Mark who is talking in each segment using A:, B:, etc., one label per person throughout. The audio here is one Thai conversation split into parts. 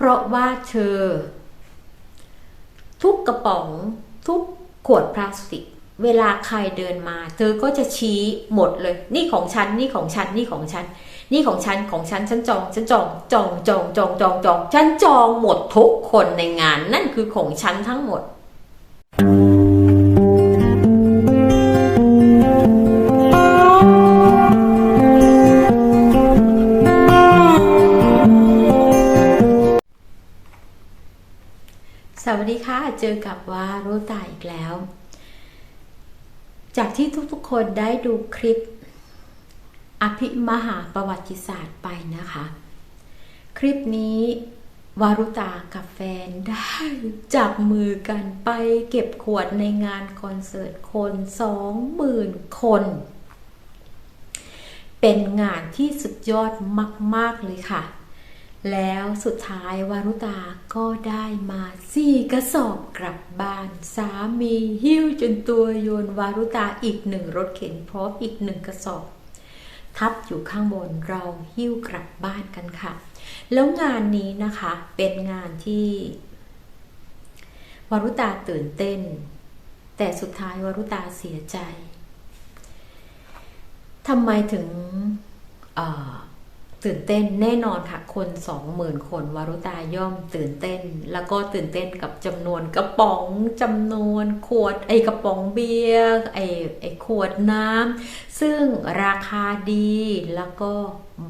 A: เพราะว่าเธอ ทุกกระป๋องทุกขวดพลาสติก เวลาใครเดินมา เธอก็จะชี้หมดเลย นี่ของฉัน นี่ของฉัน นี่ของฉัน นี่ของฉันของฉันฉันจองฉันจองจองจองจองจองจองฉันจองหมดทุกคนในงาน นั่นคือของฉันทั้งหมด วัสดีค่ะ เจอกับวารุตาอีกแล้ว จากที่ทุกๆคนได้ดูคลิป อภิมหาประวัติศาสตร์ไปนะคะ คลิปนี้วารุตากับแฟนได้จับมือกันไปเก็บขวดในงานคอนเสิร์ตคนสองหมื่นคน เป็นงานที่สุดยอดมาก ๆ เลยค่ะ แล้วสุดท้ายวารุตาก็ได้มาสี่กระสอบกลับบ้าน สามีหิ้วจนตัวโยนวารุตาอีกหนึ่งรถเข็นพร้อมอีกหนึ่งกระสอบ ทับอยู่ข้างบนเราหิ้วกลับบ้านกันค่ะ แล้วงานนี้นะคะเป็นงานที่ วารุตาตื่นเต้น แต่สุดท้ายวารุตาเสียใจทำไมถึงเอ่อ ตื่นเต้นแน่นอนค่ะคนสองหมื่นคนวารุตาย่อมตื่นเต้น แล้วก็ตื่นเต้นกับจำนวนกระป๋องจำนวนขวดไอกระป๋องเบียร์ไอไอขวดน้ำซึ่งราคาดีแล้วก็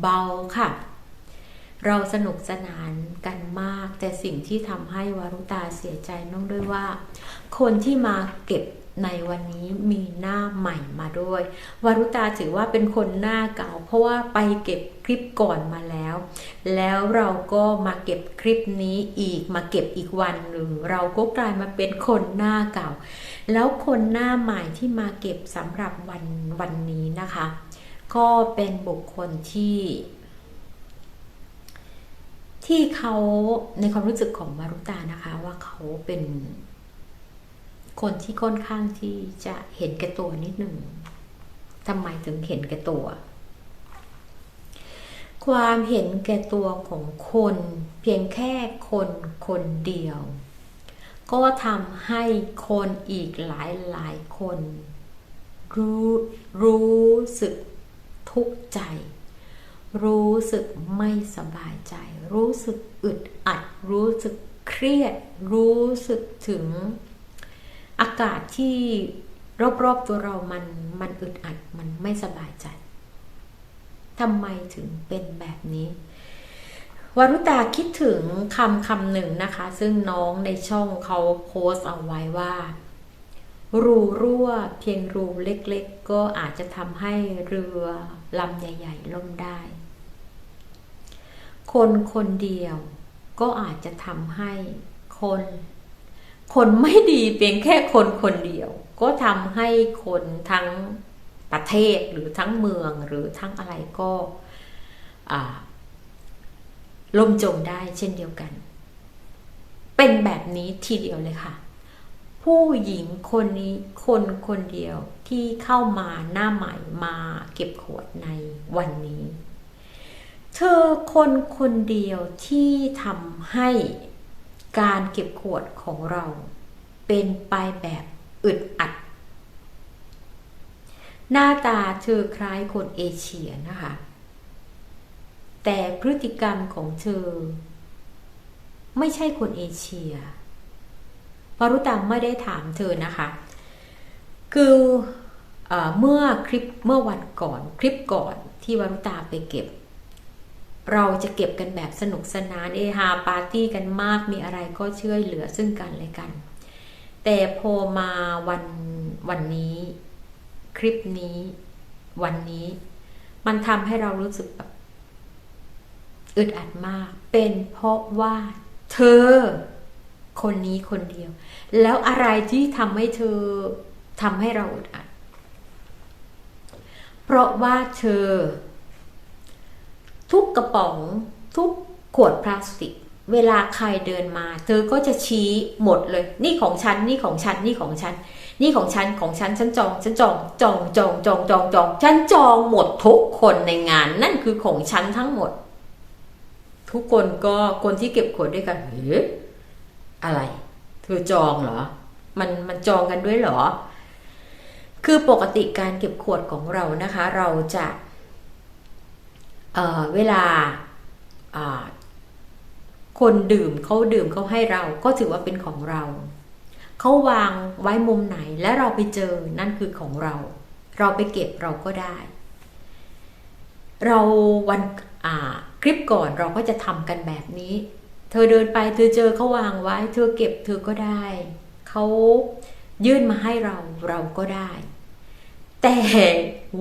A: เบาค่ะ เราสนุกสนานกันมาก แต่สิ่งที่ทำให้วารุตาเสียใจน้องด้วยว่า คนที่มาเก็บ ในวันนี้มีหน้าใหม่มาด้วย วารุตาถือว่าเป็นคนหน้าเก่า เพราะว่าไปเก็บคลิปก่อนมาแล้ว แล้วเราก็มาเก็บคลิปนี้อีกมาเก็บอีกวันหนึ่งเราก็กลายมาเป็นคนหน้าเก่า แล้วคนหน้าใหม่ที่มาเก็บสำหรับวันวันนี้นะคะ ก็เป็นบุคคลที่ที่เขาในความรู้สึกของมารุตานะคะว่าเขาเป็น คนที่ค่อนข้างที่จะเห็นแก่ตัวนิดหนึ่งทำไมถึงเห็นแก่ตัว ความเห็นแก่ตัวของคนเพียงแค่คนคนเดียว ก็ทำให้คนอีกหลายหลายคน รู้รู้สึกทุกข์ใจ รู้สึกไม่สบายใจ รู้สึกอึดอัด รู้สึกเครียด รู้สึกถึง อากาศที่รอบๆตัวเรามันมันอึดอัดมันไม่สบายใจทำไมถึงเป็นแบบนี้วรุตาคิดถึงคำคำหนึ่งนะคะ ซึ่งน้องในช่องเขาโพสเอาไว้ว่า รูรั่วเพียงรูเล็กๆ ก็อาจจะทำให้เรือลำใหญ่ ๆ ล่มได้ คนคนเดียวก็อาจจะทำให้คน คนไม่ดีเพียงแค่คนคนเดียว ก็ทำให้คนทั้งประเทศหรือทั้งเมืองหรือทั้งอะไรก็ล่มจมได้เช่นเดียวกัน เป็นแบบนี้ทีเดียวเลยค่ะ ผู้หญิงคนนี้คนคนเดียวที่เข้ามาหน้าใหม่มาเก็บขวดในวันนี้ เธอคนคนเดียวที่ทำให้ การเก็บขวดของเรา เป็นไปแบบอึดอัด หน้าตาเธอคล้ายคนเอเชียนะคะ แต่พฤติกรรมของเธอ ไม่ใช่คนเอเชียปารุตามไม่ได้ถามเธอนะคะ คือเอเมื่อคลิปเมื่อวันก่อนคลิปก่อนที่วารุตาไปเก็บ เราจะเก็บกันแบบสนุกสนานเอฮาปาร์ตี้กันมากมีอะไรก็ช่วยเหลือซึ่งกันและกัน แต่พอมาวันวันนี้ คลิปนี้ วันนี้ มันทำให้เรารู้สึกแบบอึดอัดมาก เป็นเพราะว่าเธอ คนนี้คนเดียว แล้วอะไรที่ทำให้เธอทำให้เราอึดอัด เพราะว่าเธอ ทุกกระป๋องทุกขวดพลาสติก เวลาใครเดินมา เธอก็จะชี้หมดเลย นี่ของฉันนี่ของฉันนี่ของฉัน นี่ของฉันของฉันฉันจองฉันจองจองจองจองจองจองฉันจองหมดทุกคนในงาน นั่นคือของฉันทั้งหมด ทุกคนก็คนที่เก็บขวดด้วยกันเฮ้ยอะไร เธอจองเหรอ มันมันจองกันด้วยเหรอ คือปกติการเก็บขวดของเรานะคะ เราจะ เเวลาคนดื่มเขาดื่มเขาให้เราก็ถือว่าเป็นของเรา เขาวางไว้มุมไหนและเราไปเจอนั่นคือของเรา เราไปเก็บเราก็ได้ เราวันคลิปก่อนเราก็จะทำกันแบบนี้ เธอเดินไปเธอเจอเขาวางไว้ เธอเก็บเธอก็ได้เขายื่นมาให้เราเราก็ได้ แต่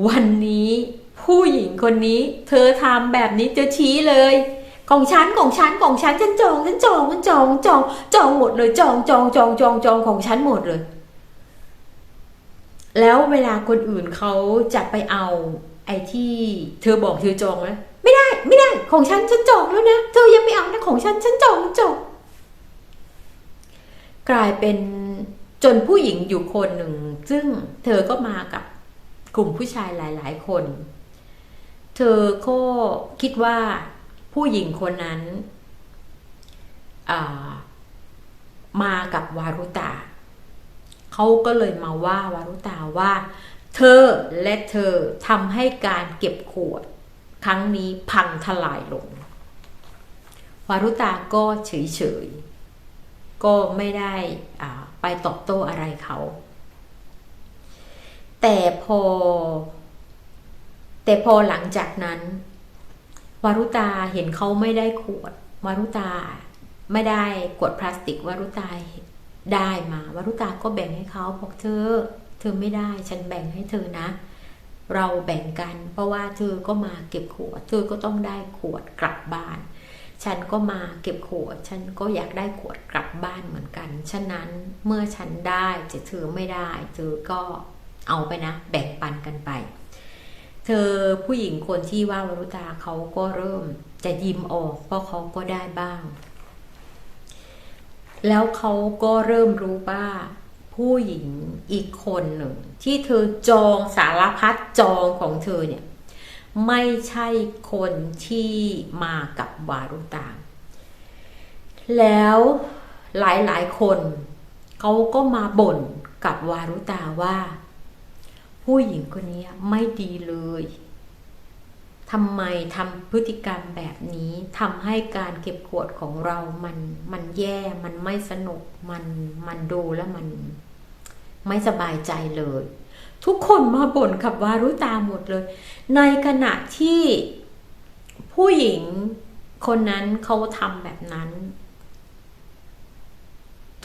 A: วันนี้ ผู้หญิงคนนี้ เธอทำแบบนี้จะชี้เลย ของฉันของฉันของฉันฉันจองฉันจองฉันจองจองจองหมดเลยจองจองจองจองจองของฉันหมดเลย แล้วเวลาคนอื่นเขาจะไปเอาไอ้ที่เธอบอกเธอจองแล้วไม่ได้ไม่ได้ของฉันฉันจองแล้วนะเธอยังไม่เอานะของฉันฉันจองจองกลายเป็นจนผู้หญิงอยู่คนหนึ่ง ซึ่งเธอก็มากับกลุ่มผู้ชายหลาย ๆ คน เธอก็คิดว่าผู้หญิงคนนั้นมากับวารุตาเขาก็เลยมาว่าวารุตาว่า เธอและเธอทำให้การเก็บขวด ครั้งนี้พังทลายลง วารุตาก็เฉยๆก็ไม่ได้ไปตอบโต้อะไรเขา แต่พอ แต่พอหลังจากนั้น วารุตาเห็นเขาไม่ได้ขวด วารุตาไม่ได้ขวดพลาสติก วารุตาได้มาวารุตาก็แบ่งให้เขาบอกเธอ เธอไม่ได้ฉันแบ่งให้เธอนะ เราแบ่งกัน เพราะว่าเธอก็มาเก็บขวด เธอก็ต้องได้ขวดกลับบ้าน ฉันก็มาเก็บขวด ฉันก็อยากได้ขวดกลับบ้านเหมือนกัน ฉะนั้นเมื่อฉันได้จะเธอไม่ได้ เธอก็เอาไปนะ แบ่งปันกันไป เธอผู้หญิงคนที่ว่าวรุตาเขาก็เริ่มจะยิ้มออกเพราะเขาก็ได้บ้าง แล้วเขาก็เริ่มรู้ว่าผู้หญิงอีกคนหนึ่ง ที่เธอจองสารพัดจองของเธอเนี่ย ไม่ใช่คนที่มากับวารุตา แล้วหลายๆคนเขาก็มาบ่นกับวารุตาว่า ผู้หญิงคนนี้ไม่ดีเลยทำไมทำพฤติกรรมแบบนี้ทำให้การเก็บขวดของเรามันมันแย่มันไม่สนุกมันมันดูแล้วมัน ไม่สบายใจเลย ทุกคนมาบ่นขับวารุตาหมดเลย ในขณะที่ผู้หญิงคนนั้นเขาทำแบบนั้น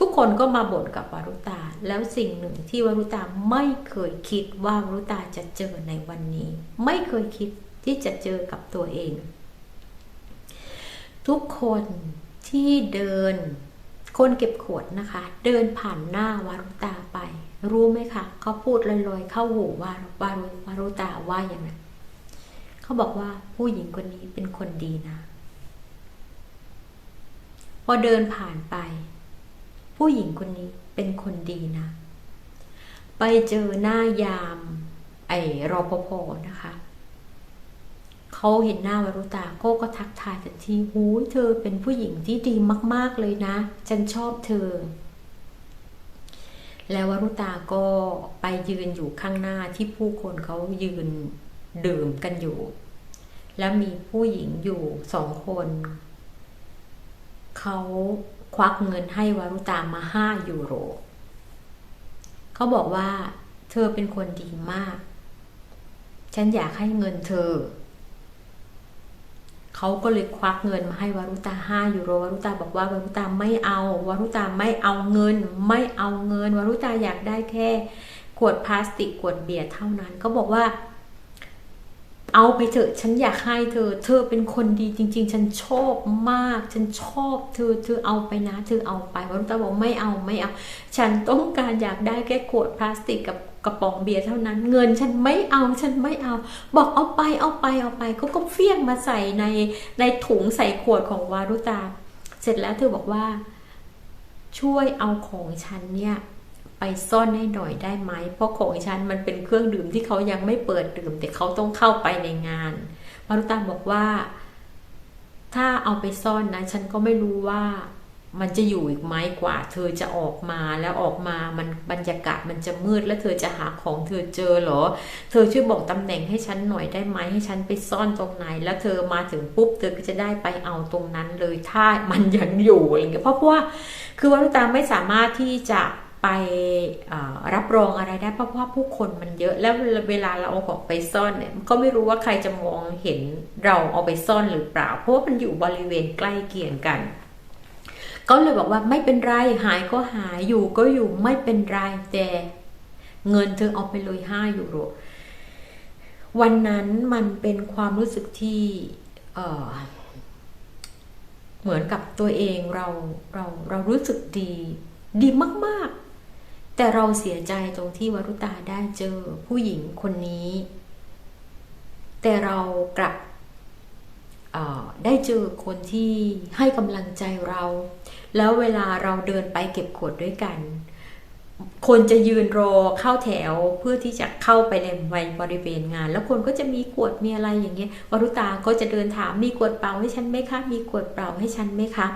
A: ทุกคนก็มาบ่นกับวารุตา แล้วสิ่งหนึ่งที่วารุตาไม่เคยคิดว่าวารุตาจะเจอในวันนี้ ไม่เคยคิดที่จะเจอกับตัวเอง ทุกคนที่เดิน คนเก็บขวดนะคะ เดินผ่านหน้าวารุตาไป รู้ไหมคะเขาพูดลอยๆ เข้าหูวาวารวารุตาว่าอย่างไรเขาบอกว่าผู้หญิงคนนี้เป็นคนดีนะ พอเดินผ่านไป ผู้หญิงคนนี้เป็นคนดีนะ ไปเจอหน้ายาม ไอ้รอปภนะคะเขาเห็นหน้าวรุตาโก้ก็ทักทายทันทีหูเธอเป็นผู้หญิงที่ดีมาก ๆเลยนะ ฉันชอบเธอ แล้ววรุตาก็ไปยืนอยู่ข้างหน้าที่ผู้คนเขายืนดื่มกันอยู่ แล้วมีผู้หญิงอยู่สองคน เขา ควักเงินให้วารุตามาห้ายูโร เขาบอกว่า เธอเป็นคนดีมาก ฉันอยากให้เงินเธอ เขาก็เลยควักเงินมาให้วารุตาห้ายูโรวารุตาบอกว่าวารุตาไม่เอา วารุตาไม่เอาเงิน ไม่เอาเงิน วารุตาอยากได้แค่ ขวดพลาสติกขวดเบียร์เท่านั้นเขาบอกว่า เอาไปเถอะฉันอยากให้เธอ เธอเป็นคนดีจริง ๆ ฉันชอบมาก ฉันชอบเธอเธอเอาไปนะ เธอเอาไปวันตาบอกไม่เอาไม่เอา ฉันต้องการอยากได้แค่ขวดพลาสติกกับกระป๋องเบียร์เท่านั้น เงินฉันไม่เอาฉันไม่เอา บอกเอาไปเอาไปเอาไปเขาก็เฟี้ยงมาใส่ในในถุงใส่ขวดของวารุตา เสร็จแล้วเธอบอกว่า ช่วยเอาของฉันเนี่ย ไปซ่อนให้หน่อยได้ไหม เพราะของฉันมันเป็นเครื่องดื่มที่เขายังไม่เปิดดื่ม แต่เขาต้องเข้าไปในงานมารุตาบอกว่า ถ้าเอาไปซ่อนนะ ฉันก็ไม่รู้ว่ามันจะอยู่อีกไหมกว่า เธอจะออกมาแล้วออกมามันบรรยากาศมันจะมืดแล้วเธอจะหาของเธอเจอเหรอ เธอช่วยบอกตำแหน่งให้ฉันหน่อยได้ไหมให้ฉันไปซ่อนตรงไหน แล้วเธอมาถึงปุ๊บ เธอก็จะได้ไปเอาตรงนั้นเลยถ้ามันยังอยู่อะไรเงี้ยเพราะว่าคือวารุตาไม่สามารถที่จะ ไปรับรองอะไรได้เพราะว่าผู้คนมันเยอะแล้วเวลาเราเอาของไปซ่อนเนี่ยก็ไม่รู้ว่าใครจะมองเห็นเราเอาไปซ่อนหรือเปล่า เพราะว่ามันอยู่บริเวณใกล้เคียงกัน ก็เลยบอกว่าไม่เป็นไรหายก็หายอยู่ก็อยู่ไม่เป็นไรแต่เงินเธอเอาไปเลยห้ายูโรวันนั้นมันเป็นความรู้สึกที่เเหมือนกับตัวเองเราเราเรารู้สึกดี ดีมาก ๆ แต่เราเสียใจตรงที่วรุตาได้เจอผู้หญิงคนนี้ แต่เรากลับได้เจอคนที่ให้กำลังใจเรา แล้วเวลาเราเดินไปเก็บขวดด้วยกัน คนจะยืนรอเข้าแถวเพื่อที่จะเข้าไปในบริเวณงาน แล้วคนก็จะมีขวดมีอะไรอย่างเงี้ยวรุตาก็จะเดินถามมีขวดเปล่าให้ฉันไหมคะมีขวดเปล่าให้ฉันไหมคะ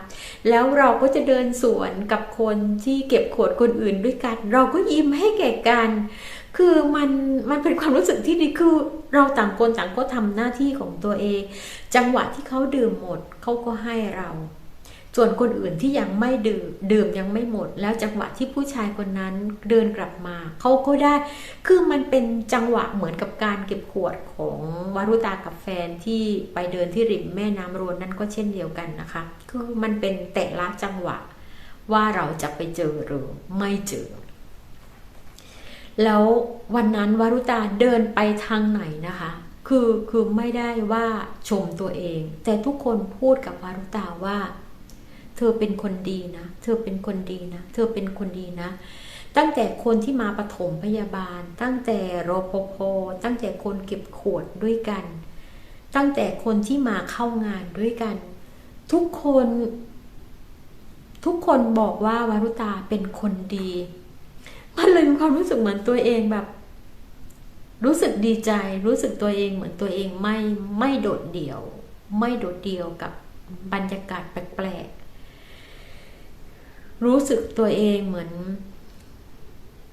A: แล้วเราก็จะเดินสวนกับคนที่เก็บขวดคนอื่นด้วยกัน เราก็ยิ้มให้แก่กันคือมันมันเป็นความรู้สึกที่ดีคือเราต่างคนต่างก็ทำหน้าที่ของตัวเอง จังหวะที่เขาดื่มหมดเขาก็ให้เรา ส่วนคนอื่นที่ยังไม่ดื่มดื่มยังไม่หมด แล้วจังหวะที่ผู้ชายคนนั้นเดินกลับมาเขาก็ได้ คือมันเป็นจังหวะเหมือนกับการเก็บขวดของวารุตากับแฟนที่ไปเดินที่ริมแม่น้ำรวนนั่นก็เช่นเดียวกันนะคะ คือมันเป็นแต่ละจังหวะว่าเราจะไปเจอหรือไม่เจอ แล้ววันนั้นวารุตาเดินไปทางไหนนะคะคือคือไม่ได้ว่าชมตัวเอง แต่ทุกคนพูดกับวารุตาว่า เธอเป็นคนดีนะ เธอเป็นคนดีนะ เธอเป็นคนดีนะ ตั้งแต่คนที่มาปฐมพยาบาล ตั้งแต่รปภตั้งแต่คนเก็บขวดด้วยกัน ตั้งแต่คนที่มาเข้างานด้วยกัน ทุกคนทุกคนบอกว่าวารุตาเป็นคนดี มันเลยมีความรู้สึกเหมือนตัวเองแบบ รู้สึกดีใจ รู้สึกตัวเองเหมือนตัวเองไม่ไม่โดดเดี่ยว ไม่โดดเดี่ยวกับบรรยากาศแปลกๆ รู้สึกตัวเองเหมือน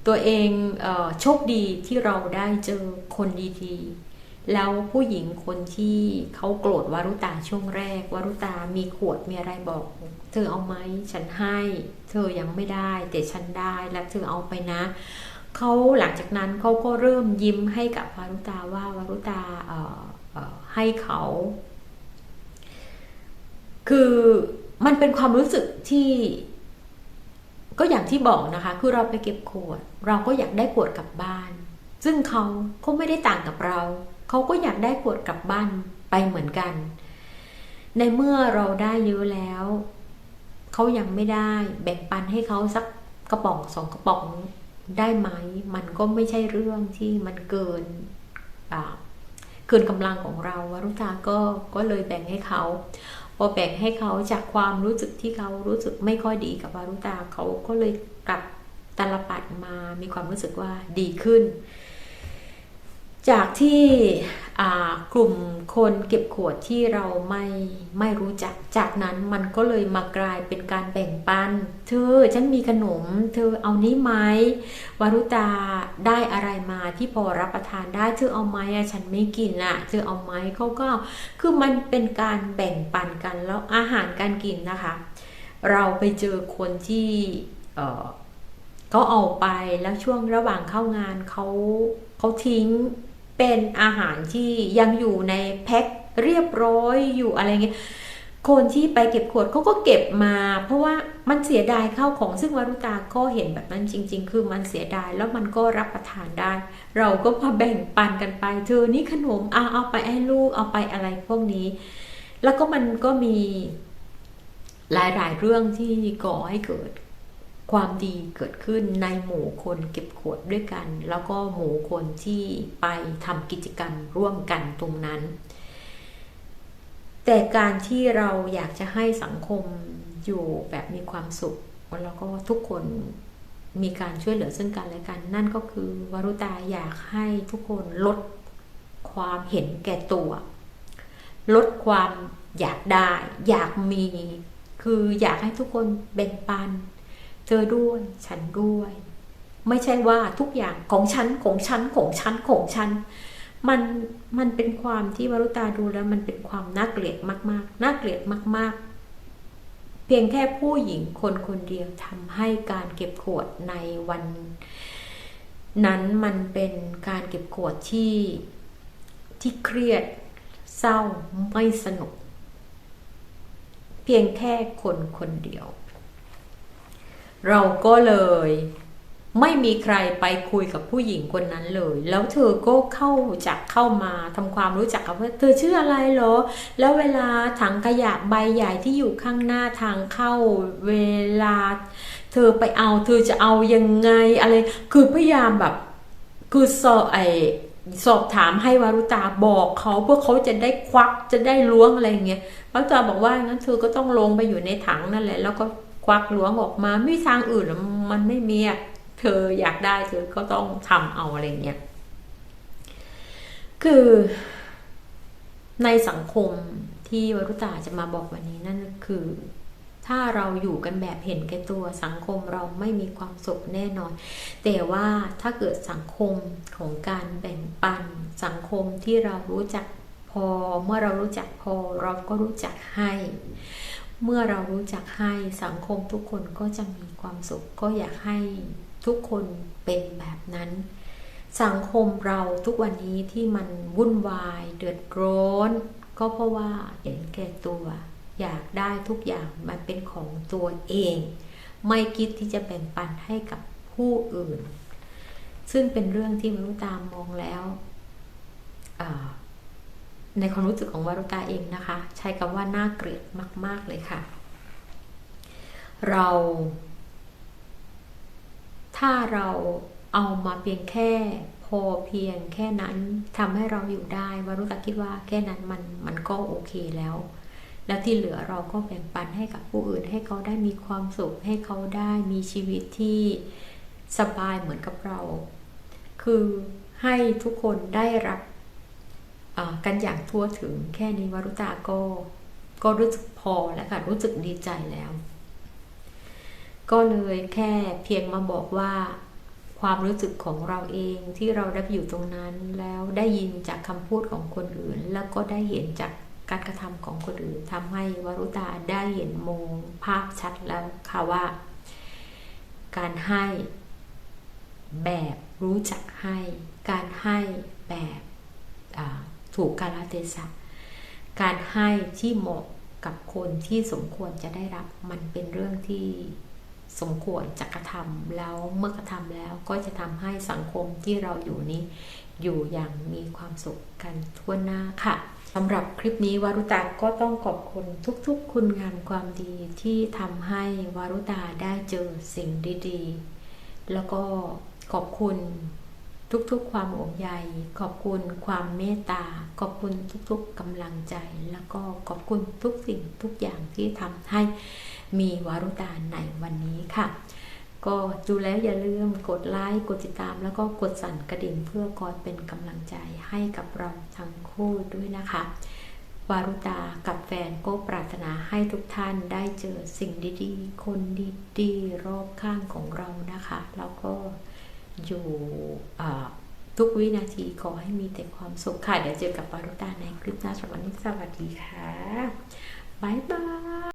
A: ตัวเองเอโชคดีที่เราได้เจอคนดีๆ แล้วผู้หญิงคนที่เขาโกรธวารุตาช่วงแรกวารุตามีขวดมีอะไรบอก เธอเอาไหมฉันให้ เธอยังไม่ได้ แต่ฉันได้และเธอเอาไปนะเขาหลังจากนั้นเขาก็เริ่มยิ้มให้กับวารุตาว่าวารุตาให้เขา คือมันเป็นความรู้สึกที่ ก็อย่างที่บอกนะคะ คือเราไปเก็บขวด เราก็อยากได้ขวดกลับบ้าน ซึ่งเขาเขาไม่ได้ต่างกับเรา เขาก็อยากได้ขวดกลับบ้านไปเหมือนกัน ในเมื่อเราได้เยอะแล้ว เขายังไม่ได้ แบ่งปันให้เขาสักกระป๋องสองกระป๋องได้ไหม มันก็ไม่ใช่เรื่องที่มันเกินเกินกำลังของเราวรุตาก็ก็เลยแบ่งให้เขา พอแบ่งให้เขาจากความรู้สึกที่เขารู้สึกไม่ค่อยดีกับวารุตาเขาก็เลยกลับตลปัดมามีความรู้สึกว่าดีขึ้น จากที่ กลุ่มคนเก็บขวดที่เราไม่ไม่รู้จัก จากนั้นมันก็เลยมากลายเป็นการแบ่งปัน เธอฉันมีขนม เธอเอานี้ไหมวารุตาได้อะไรมาที่พอรับประทานได้ เธอเอาไหมอะฉันไม่กินอะเธอเอาไหมเขาก็คือมันเป็นการแบ่งปันกันแล้วอาหารการกินนะคะ เราไปเจอคนที่เขาเอาไปแล้วช่วงระหว่างเข้างานเขาเขาทิ้ง เป็นอาหารที่ยังอยู่ในแพ็คเรียบร้อยอยู่อะไรเงี้ยคนที่ไปเก็บขวดเขาก็เก็บมา เพราะว่ามันเสียดายข้าวของซึ่งวารุตาก็เห็นแบบนั้นจริง ๆ คือมันเสียดายแล้วมันก็รับประทานได้ เราก็พอแบ่งปันกันไป เธอนี่ขนมเอาเอาไปให้ลูกเอาไปอะไรพวกนี้ แล้วก็มันก็มีหลายๆเรื่องที่ก่อให้เกิด ความดีเกิดขึ้นในหมู่คนเก็บขวดด้วยกัน แล้วก็หมู่คนที่ไปทำกิจกรรมร่วมกันตรงนั้น แต่การที่เราอยากจะให้สังคมอยู่แบบมีความสุข แล้วก็ทุกคนมีการช่วยเหลือซึ่งกันและกัน นั่นก็คือวรุตาอยากให้ทุกคนลดความเห็นแก่ตัว ลดความอยากได้ อยากมี คืออยากให้ทุกคนแบ่งปัน เธอด้วย ฉันด้วย ไม่ใช่ว่าทุกอย่างของฉันของฉันของฉันของฉัน มันมันเป็นความที่วรุตาดูแล้วมันเป็นความน่าเกลียดมากๆน่าเกลียดมาก ๆ เพียงแค่ผู้หญิงคนคนเดียวทำให้การเก็บขวดในวัน นั้นมันเป็นการเก็บขวดที่ที่เครียดเศร้าไม่สนุก เพียงแค่คนคนเดียว เราก็เลย ไม่มีใครไปคุยกับผู้หญิงคนนั้นเลย แล้วเธอก็เข้าจากเข้ามาทำความรู้จักกับว่าเธอชื่ออะไรเหรอ แล้วเวลาถังขยะใบใหญ่ที่อยู่ข้างหน้าทางเข้าเวลา เธอไปเอาเธอจะเอายังไงอะไร คือพยายามแบบคือสอบไอสอบถามให้วารุตาบอกเขาเพื่อเขาจะได้ควักจะได้ล้วงอะไรเงี้ย วารุตาบอกว่างั้นเธอก็ต้องลงไปอยู่ในถังนั่นแหละ แล้วก็ ควักล้วงออกมาไม่ทางอื่นมันไม่มีเธออยากได้เธอก็ต้องทำเอาอะไรเงี้ยคือในสังคมที่วรุตาจะมาบอกวันนี้นั่นคือ ถ้าเราอยู่กันแบบเห็นแก่ตัวสังคมเราไม่มีความสุขแน่นอน แต่ว่าถ้าเกิดสังคมของการแบ่งปัน สังคมที่เรารู้จักพอเมื่อเรารู้จักพอเราก็รู้จักให้ เมื่อเรารู้จักให้สังคมทุกคนก็จะมีความสุข ก็อยากให้ทุกคนเป็นแบบนั้น สังคมเราทุกวันนี้ที่มันวุ่นวาย เดือดร้อน ก็เพราะว่าเห็นแก่ตัว อยากได้ทุกอย่างมันเป็นของตัวเอง ไม่คิดที่จะแบ่งปันให้กับผู้อื่น ซึ่งเป็นเรื่องที่มนุษย์ตามมองแล้ว ในความรู้สึกของวารุตาเองนะคะ ใช้คำว่าน่าเกลียดมาก ๆ เลยค่ะ เรา ถ้าเราเอามาเพียงแค่พอเพียงแค่นั้นทำให้เราอยู่ได้วารุตาคิดว่าแค่นั้นมันมันก็โอเคแล้ว แล้วที่เหลือเราก็แบ่งปันให้กับผู้อื่นให้เขาได้มีความสุขให้เขาได้มีชีวิตที่สบายเหมือนกับเรา คือให้ทุกคนได้รับ กันอย่างทั่วถึงแค่นี้วารุตาก็ก็รู้สึกพอแล้วค่ะรู้สึกดีใจแล้ว ก็เลยแค่เพียงมาบอกว่าความรู้สึกของเราเองที่เราได้อยู่ตรงนั้นแล้วได้ยินจากคำพูดของคนอื่น แล้วก็ได้เห็นจากการกระทำของคนอื่นทำให้วรุตาได้เห็นมองภาพชัดแล้วค่ะว่า การให้แบบรู้จักให้ การให้แบบ ถูกกาลเทศะการให้ที่เหมาะกับคนที่สมควรจะได้รับมันเป็นเรื่องที่สมควรจะกระทำแล้วเมื่อกระทำแล้วก็จะทำให้สังคมที่เราอยู่นี้ อยู่อย่างมีความสุขกันทั่วหน้าค่ะสำหรับคลิปนี้วารุตาก็ต้องขอบคุณทุกๆ คุณงามความดีที่ทำให้วารุตาได้เจอสิ่งดีๆ แล้วก็ขอบคุณทุกๆ ความอบใยขอบคุณความเมตตา ขอบคุณทุกๆกำลังใจ แล้วก็ขอบคุณทุกสิ่งทุกอย่างที่ทำให้มีวารุตาในวันนี้ค่ะ ก็ดูแล้วอย่าลืมกดไลค์กดติดตาม แล้วก็กดสั่นกระดิ่งเพื่อคอยเป็นกำลังใจให้กับเราทั้งคู่ด้วยนะคะ วารุตากับแฟนก็ปรารถนาให้ทุกท่านได้เจอสิ่งดีๆ คนดีๆ รอบข้างของเรานะคะ แล้วก็อยู่ ทุกวินาทีขอให้มีแต่ความสุขค่ะ เดี๋ยวเจอกับปารุตาในคลิปหน้าสวัสดีสวัสดีค่ะ บ๊ายบาย